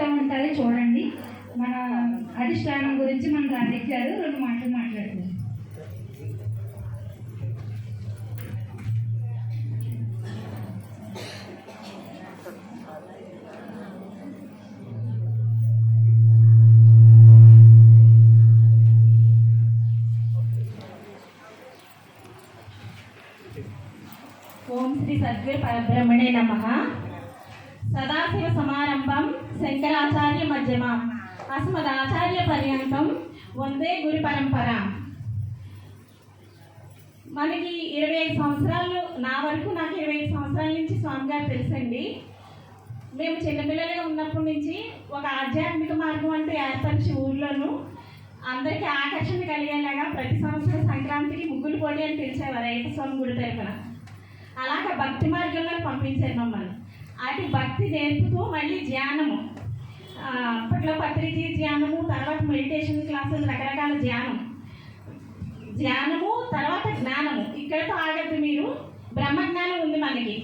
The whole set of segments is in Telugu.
జరుగుతూ ఉంటుంది చూడండి. మన అధిష్టానం గురించి మన గాంధీ రెండు మాటలు మాట్లాడుతుంది ఓం శ్రీ సద్గురు పరబ్రహ్మణే నమ. సదాశివ సమారంభం శంకరాచార్య మధ్యమ అస్మదాచార్య పర్యంతం వందే గురు పరంపర. మనకి ఇరవై ఐదు సంవత్సరాలు నా వరకు నాకు ఇరవై ఐదు సంవత్సరాల నుంచి స్వామి గారు తెలుసండి. మేము చిన్నపిల్లలుగా ఉన్నప్పటి నుంచి ఒక ఆధ్యాత్మిక మార్గం అంటూ ఏర్పరిచి ఊర్లోనూ అందరికీ ఆకర్షణ కలిగేలాగా ప్రతి సంవత్సరం సంక్రాంతికి ముగ్గులు పోటీ అని పిలిచేవారు అయ్యప్ప స్వామి గుడి తరఫున అలాగే భక్తి మార్గంలో పంపించారు మమ్మల్ని. అది భక్తి నేర్పుతూ మళ్ళీ ధ్యానము. అప్పట్లో పత్రికీ ధ్యానము తర్వాత మెడిటేషన్ క్లాసులు రకరకాల ధ్యానం. ధ్యానము తర్వాత జ్ఞానము. ఇక్కడతో ఆగద్దు మీరు. బ్రహ్మజ్ఞానం ఉంది మనకి.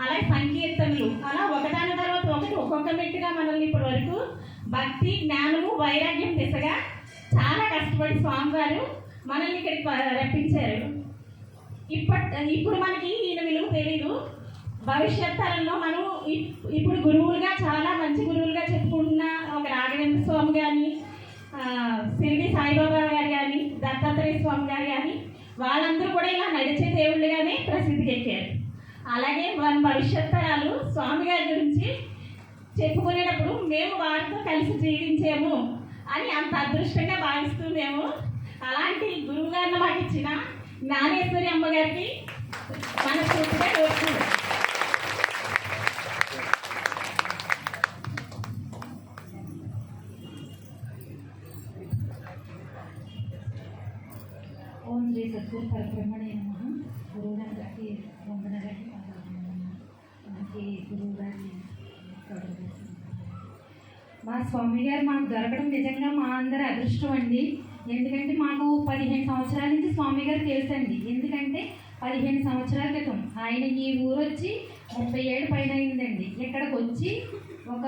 అలాగే సంకీర్తనలు. అలా ఒకదాని తర్వాత ఒకటి ఒక్కొక్క మెట్టుగా మనల్ని ఇప్పటి వరకు భక్తి జ్ఞానము వైరాగ్యం దిశగా చాలా కష్టపడి స్వామివారు మనల్ని ఇక్కడికి రప్పించారు. ఇప్పట్ ఇప్పుడు మనకి ఈయన విలువ తెలీదు. భవిష్యత్ తరంలో మనం ఇప్- ఇప్పుడు గురువులుగా చాలా మంచి గురువులుగా చెప్పుకుంటున్న ఒక రాఘవేంద్ర స్వామి కానీ సిరిడి సాయిబాబా గారు కానీ దత్తాత్రేయ స్వామి గారు కానీ వాళ్ళందరూ కూడా ఇలా నడిచే దేవుళ్ళుగానే ప్రసిద్ధికి ఎక్కారు అలాగే మన భవిష్యత్ తరాలు స్వామి గారి గురించి చెప్పుకునేటప్పుడు మేము వారితో కలిసి జీవించాము అని అంత అదృష్టంగా భావిస్తూ మేము అలాంటి గురువు గారిని మాకు ఇచ్చిన జ్ఞానేశ్వరి అమ్మగారికి మనస్ఫూర్తిగా కోరుతున్నాం ఓం పరబ్రహ్మణే నమ గురువు గారికి వందన గారికి మనకి గురువు గారిని మా స్వామి గారు మాకు దొరకడం నిజంగా మా అందరి అదృష్టం అండి ఎందుకంటే మాకు పదిహేను సంవత్సరాల నుంచి స్వామి గారు తెలుసండి ఎందుకంటే పదిహేను సంవత్సరాల క్రితం ఆయన ఈ ఊరు వచ్చి ముప్పై ఏడు పైన అయిందండి. ఇక్కడికి వచ్చి ఒక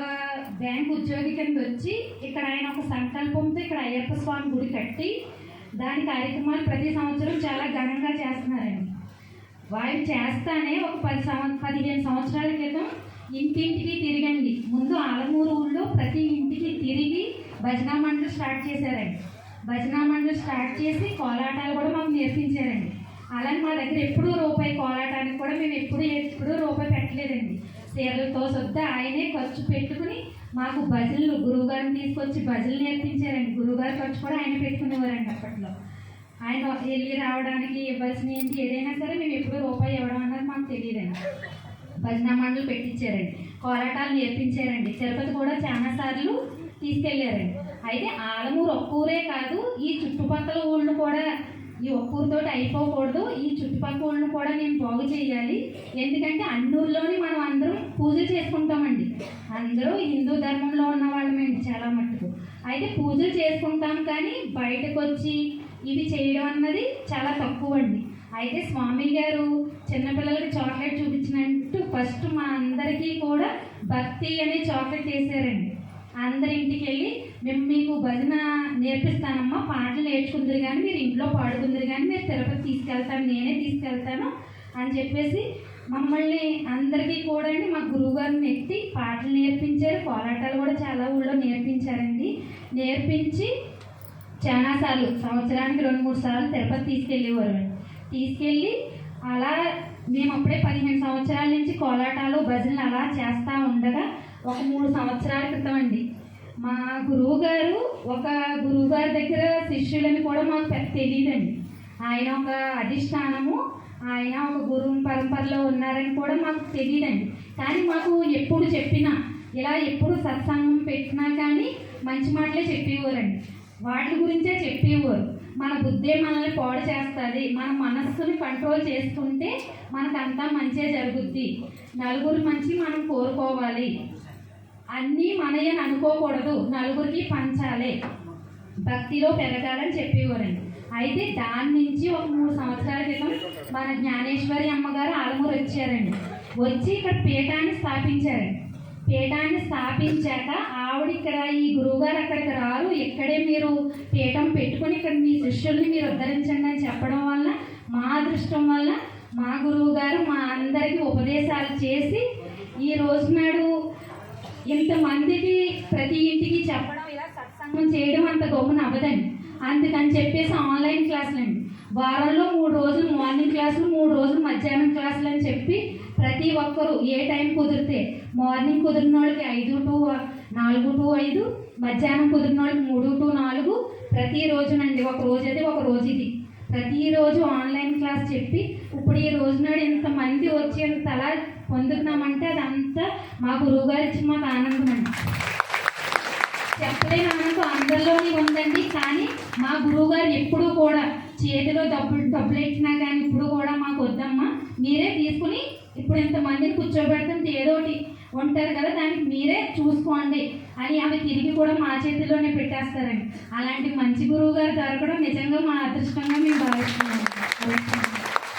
బ్యాంక్ ఉద్యోగి కింద వచ్చి ఇక్కడ ఆయన ఒక సంకల్పంతో ఇక్కడ అయ్యప్ప స్వామి గుడి కట్టి దాని కార్యక్రమాలు ప్రతి సంవత్సరం చాలా ఘనంగా చేస్తున్నారండి. వారు చేస్తానే ఒక పది సంవ పదిహేను సంవత్సరాల క్రితం ఇంటింటికి తిరిగండి. ముందు ఆలమూరు ఊళ్ళో ప్రతి ఇంటికి తిరిగి భజనా మండలి స్టార్ట్ చేశారండి. భజనా మండలి స్టార్ట్ చేసి కోలాటాలు కూడా మాకు నేర్పించారండి. అలాగే మా దగ్గర ఎప్పుడూ రూపాయి కోలాటానికి కూడా మేము ఎప్పుడూ ఎప్పుడూ రూపాయి పెట్టలేదండి. చీరలతో సొద్ద ఆయనే ఖర్చు పెట్టి మాకు భజనలు గురువుగారిని తీసుకొచ్చి భజనలు నేర్పించారండి. గురువుగారి ఖర్చు కూడా ఆయన పెట్టుకునేవారండి అప్పట్లో. ఆయన వెళ్ళి రావడానికి ఇవ్వాల్సిన ఏంటి ఏదైనా సరే మేము ఎప్పుడు రూపాయి ఇవ్వడం అన్నది మాకు తెలియదండి. భజన మండలు పెట్టించారండి. కోలాటాలు నేర్పించారండి. తిరుపతి కూడా చాలా సార్లు తీసుకెళ్ళారండి అయితే ఆలమూరు ఒక్కూరే కాదు ఈ చుట్టుపక్కల ఊళ్ళు కూడా ఈ ఒక్కూరుతో అయిపోకూడదు. ఈ చుట్టుపక్కల కూడా నేను బాగు చేయాలి. ఎందుకంటే అన్ని మనం అందరం పూజ చేసుకుంటామండి. అందరూ హిందూ ధర్మంలో ఉన్న వాళ్ళమేంటి చాలా మట్టుకు. అయితే పూజలు చేసుకుంటాం కానీ బయటకు వచ్చి ఇవి చేయడం అన్నది చాలా తక్కువ అండి అయితే స్వామి గారు చిన్నపిల్లలకి చాక్లెట్ చూపించినట్టు ఫస్ట్ మా అందరికీ కూడా భక్తి అనే చాక్లెట్ చేశారండి అందరి ఇంటికి వెళ్ళి మేము మీకు భజన నేర్పిస్తానమ్మా పాటలు నేర్చుకుందరు కానీ మీరు ఇంట్లో పాడుకుందరు కానీ మీరు తిరుపతి తీసుకెళ్తాను నేనే తీసుకెళ్తాను అని చెప్పేసి మమ్మల్ని అందరికీ కూడా అండి మా గురువుగారిని ఎత్తి పాటలు నేర్పించారు కోలాటాలు కూడా చాలా ఊళ్ళో నేర్పించారండి. నేర్పించి చాలాసార్లు సంవత్సరానికి రెండు మూడు సార్లు తిరుపతి తీసుకెళ్ళేవారు. తీసుకెళ్ళి అలా మేము అప్పుడే పదిహేను సంవత్సరాల నుంచి కోలాటాలు భజనలు అలా చేస్తూ ఉండగా ఒక మూడు సంవత్సరాల క్రితం అండి. మా గురువు గారు ఒక గురువు గారి దగ్గర శిష్యులని కూడా మాకు పెద్ద తెలియదండి ఆయన ఒక అధిష్టానము ఆయన ఒక గురువు పరంపరలో ఉన్నారని కూడా మాకు తెలియదండి కానీ మాకు ఎప్పుడు చెప్పినా ఇలా ఎప్పుడు సత్సంగం పెట్టినా కానీ మంచి మాటలే చెప్పేవారండి. వాటి గురించే చెప్పేవారు. మన బుద్ధే మనల్ని పాడు చేస్తుంది మన మనస్సుని కంట్రోల్ చేసుకుంటే మనకంతా మంచిగా జరుగుద్ది. నలుగురు మంచి మనం కోరుకోవాలి. అన్నీ మనయని అనుకోకూడదు. నలుగురికి పంచాలే. భక్తిలో పెరగాలని చెప్పేవారండి. అయితే దాని నుంచి ఒక మూడు సంవత్సరాల క్రితం మన జ్ఞానేశ్వరి అమ్మగారు ఆలమూరు వచ్చారండి. వచ్చి ఇక్కడ పీఠాన్ని స్థాపించారండి. పీఠాన్ని స్థాపించాక ఆవిడ ఇక్కడ ఈ గురువుగారు అక్కడికి రారు. ఇక్కడే మీరు పీఠం పెట్టుకొని ఇక్కడ మీ శిష్యుల్ని మీరు ఉద్ధరించండి అని చెప్పడం వల్ల మా అదృష్టం వల్ల మా గురువు గారు మా అందరికీ ఉపదేశాలు చేసి ఈ రోజు నాడు ఇంతమందికి ప్రతి ఇంటికి చెప్పడం ఇలా సత్సంగం చేయడం అంత గొప్పన అవ్వదండి అందుకని చెప్పేసి ఆన్లైన్ క్లాసులు అండి వారంలో మూడు రోజులు మార్నింగ్ క్లాసులు మూడు రోజులు మధ్యాహ్నం క్లాసులు అని చెప్పి ప్రతి ఒక్కరు ఏ టైం కుదిరితే మార్నింగ్ కుదిరిన వాళ్ళకి ఐదు టు నాలుగు టు ఐదు మధ్యాహ్నం కుదిరిన వాళ్ళకి మూడు టు నాలుగు ప్రతి రోజునండి. ఒక రోజు అది ఒక రోజు ఇది. ప్రతిరోజు ఆన్లైన్ క్లాస్ చెప్పి ఇప్పుడు ఈ రోజు నాడు ఇంతమంది వచ్చి ఇంత అలా పొందుతున్నామంటే అదంతా మా గురువు గారు ఇచ్చిన మాకు ఆనందం అండి. చెప్పలేని ఆనందం అందరిలోనే ఉందండి కానీ మా గురువు గారు ఎప్పుడూ కూడా చేతిలో డబ్బులు డబ్బులు ఇచ్చినా కానీ ఇప్పుడు కూడా మాకు వద్దమ్మా. మీరే తీసుకుని ఇప్పుడు ఇంతమందిని కూర్చోబెడుతుంటే ఏదో ఒకటి ఉంటారు కదా దానికి మీరే చూసుకోండి అని ఆమె తిరిగి కూడా మా చేతిలోనే పెట్టేస్తారండి. అలాంటి మంచి గురువు గారు దొరకడం నిజంగా మా అదృష్టంగా మేము భావిస్తున్నాం.